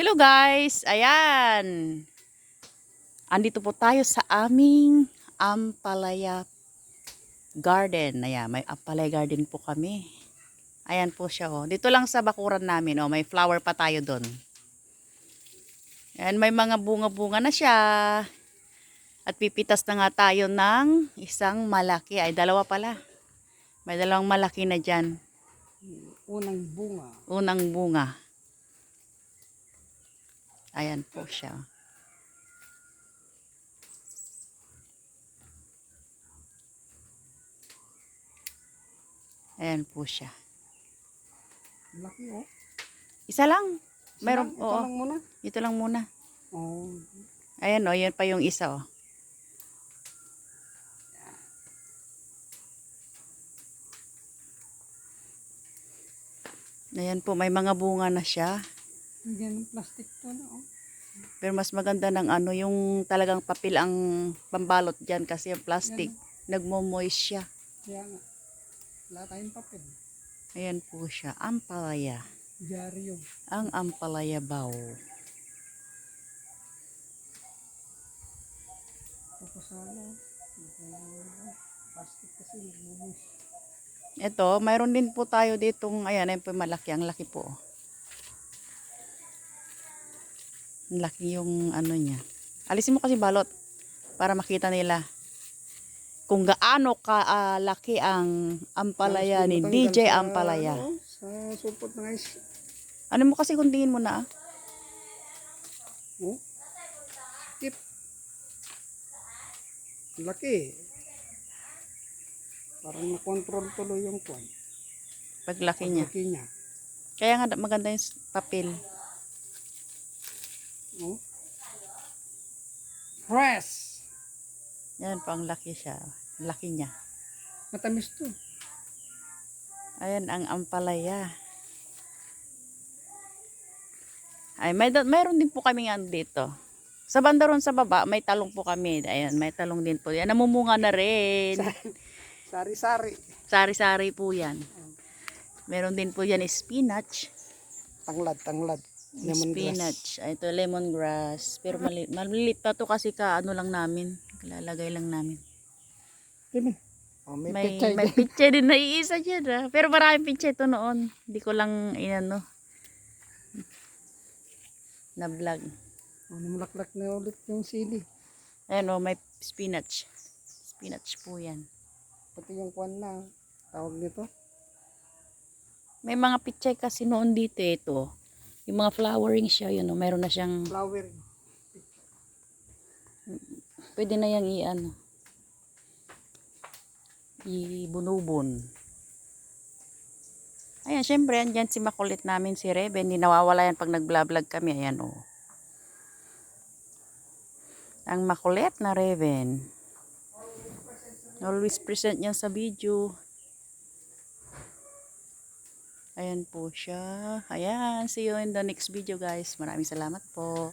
Hello guys! Ayan! Andito po tayo sa aming Ampalaya Garden. Ayan, may Ampalaya Garden po kami. Ayan po siya oh. Dito lang sa bakuran namin oh, may flower pa tayo doon. Ayan, may mga bunga-bunga na siya. At pipitas na nga tayo ng isang malaki. Ay, dalawa pala. May dalawang malaki na dyan. Unang bunga. Unang bunga. Ayan po siya. Ayan po siya. Laki oh. Isa lang. Isa Meron, lang, Ito oo. lang muna. Ito lang muna. Oh. Ayan o, yan pa yung isa oh. Ayan po, may mga bunga na siya. Lagyan ng plastic to na oh. Pero mas maganda ng ano, yung talagang papel ang pambalot dyan kasi yung plastic, nagmo-moist siya. Kaya nga. Wala tayong papel. Ayan po siya, ampalaya. Dyaryo. Ang ampalaya baw. Tapos ano. Plastic kasi nagmumus. Ito, mayroon din po tayo ditong, ayan, ayan po malaki, ang laki po. Laki yung ano niya. Alisin mo kasi balot para makita nila kung gaano ka ah, laki ang ampalaya ni DJ Ampalaya. ano, sa supot ng ice. Ano mo kasi kung tingin mo na ah. Oh. Tip. Laki. Parang na-control tuloy yung kwan. paglaki niya. Laki niya. Kaya nga maganda yung papel. Oh. Fresh. Yan po ang laki siya. Laki niya. Matamis to. Ayan ang ampalaya. Ay, may, mayroon din po kami ano dito. Sa banda ron sa baba, may talong po kami. Ayan, may talong din po. Yan, namumunga na rin. Sari-sari. Sari-sari po yan. Meron din po yan spinach. Tanglad, tanglad. Spinach. Ay, ito lemongrass. Pero mali, malilit pa to kasi ka ano lang namin. Lalagay lang namin. Eh. Oh, may, May, pechay may pitche din na iisa dyan ah. Pero maraming pitche ito noon. Hindi ko lang inano. Na vlog. Oh, namulaklak na ulit yung sili. Ayan o, may spinach. Spinach po yan. Pati yung kwan na tawag nito. May mga pitche kasi noon dito ito. Yung mga flowering siya, yun o. Meron na siyang, Flowering. pwede na yung i-ano. Ibunubon. Ayan, syempre, andyan si makulit namin si Rebe. Hindi nawawala yan pag nag-vlog kami. Ayan o. Ang makulit na Raven. Always present yan sa video. Ayan po siya. Ayan. See you in the next video guys. Maraming salamat po.